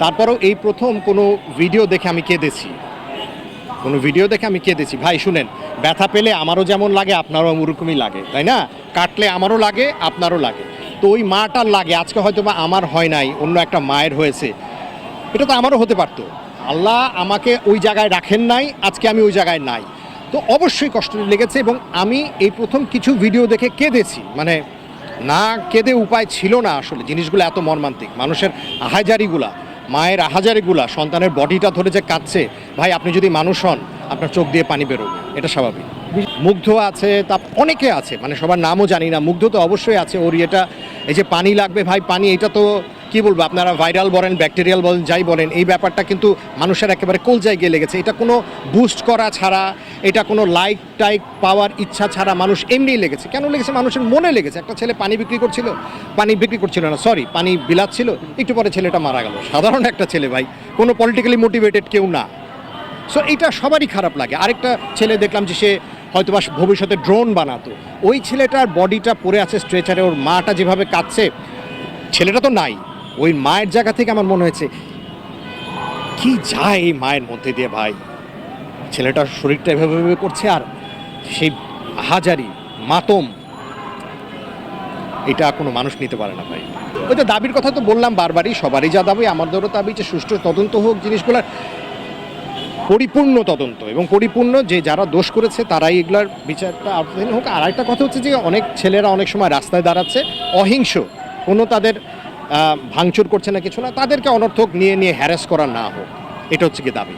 তারপরেও এই প্রথম কোনো ভিডিও দেখে আমি কেঁদেছি। কোনো ভিডিও দেখে আমি কেঁদেছি। ভাই, শুনেন, ব্যথা পেলে আমারও যেমন লাগে, আপনারও ওরকমই লাগে, তাই না? কাটলে আমারও লাগে, আপনারও লাগে। তো ওই মাটার লাগে, আজকে হয়তো বা আমার হয় নাই, অন্য একটা মায়ের হয়েছে। এটা তো আমারও হতে পারতো। আল্লাহ আমাকে ওই জায়গায় রাখেন নাই, আজকে আমি ওই জায়গায় নাই। তো অবশ্যই কষ্ট লেগেছে এবং আমি এই প্রথম কিছু ভিডিও দেখে কেঁদেছি। মানে না কেঁদে উপায় ছিল না আসলে, জিনিসগুলো এত মর্মান্তিক। মানুষের আহাজারিগুলা মায়ের আহাজারিগুলা সন্তানের বডিটা ধরে যে কাঁদছে, ভাই আপনি যদি মানুষ হন, আপনার চোখ দিয়ে পানি বেরোবে, এটা স্বাভাবিক। মুগ্ধ আছে, তা অনেকে আছে মানে সবার নামও জানি না, মুগ্ধ তো অবশ্যই আছে, ওর এটা এই যে পানি লাগবে, ভাই পানি, এটা তো কি বলব, আপনারা ভাইরাল বলেন, ব্যাকটেরিয়াল বলেন, যাই বলেন, এই ব্যাপারটা কিন্তু মানুষের একেবারে কোলজায় গিয়ে লেগেছে? এটা কোনো বুস্ট করা ছাড়া, এটা কোনো লাইক টাইক পাওয়ার ইচ্ছা ছাড়া মানুষ এমনিই লেগেছে। কেন লেগেছে? মানুষের মনে লেগেছে। একটা ছেলে পানি বিক্রি করছিল, পানি বিক্রি করছিল না সরি পানি বিলাচ্ছিল, একটু পরে ছেলেটা মারা গেল। সাধারণ একটা ছেলে ভাই, কোনো পলিটিক্যালি মোটিভেটেড কেউ না। সো এটা সবারই খারাপ লাগে। আরেকটা ছেলে দেখলাম যে সে হয়তো বা ভবিষ্যতে ড্রোন বানাতো। ওই ছেলেটার বডিটা পড়ে আছে স্ট্রেচারে ওর মাটা যেভাবে কাঁদছে, ছেলেটা তো নাই। ওই মায়ের জায়গা থেকে আমার মনে হয়েছে, কি যায় এই মায়ের মধ্যে দিয়ে ভাই? ছেলেটার শরীরটা এভাবে করছে আর সেই হাজারি, মাতম, এটা কোনো মানুষ নিতে পারে না ভাই। ওই তো দাবির কথা তো বললাম বারবারই, সবারই যা দাবি, আমাদেরও দাবি যে সুষ্ঠু তদন্ত হোক জিনিসগুলোর পরিপূর্ণ তদন্ত এবং পরিপূর্ণ যে যারা দোষ করেছে তারাই এগুলার বিচারটা আওতাধীন হোক। আর একটা কথা হচ্ছে যে অনেক ছেলেরা অনেক সময় রাস্তায় দাঁড়াচ্ছে, অহিংস। কোনো তাদের ভাঙচুর করছে না কিছু না, তাদেরকে অনর্থক নিয়ে নিয়ে হ্যারাস করা না হোক। এটা হচ্ছে কি দাবি।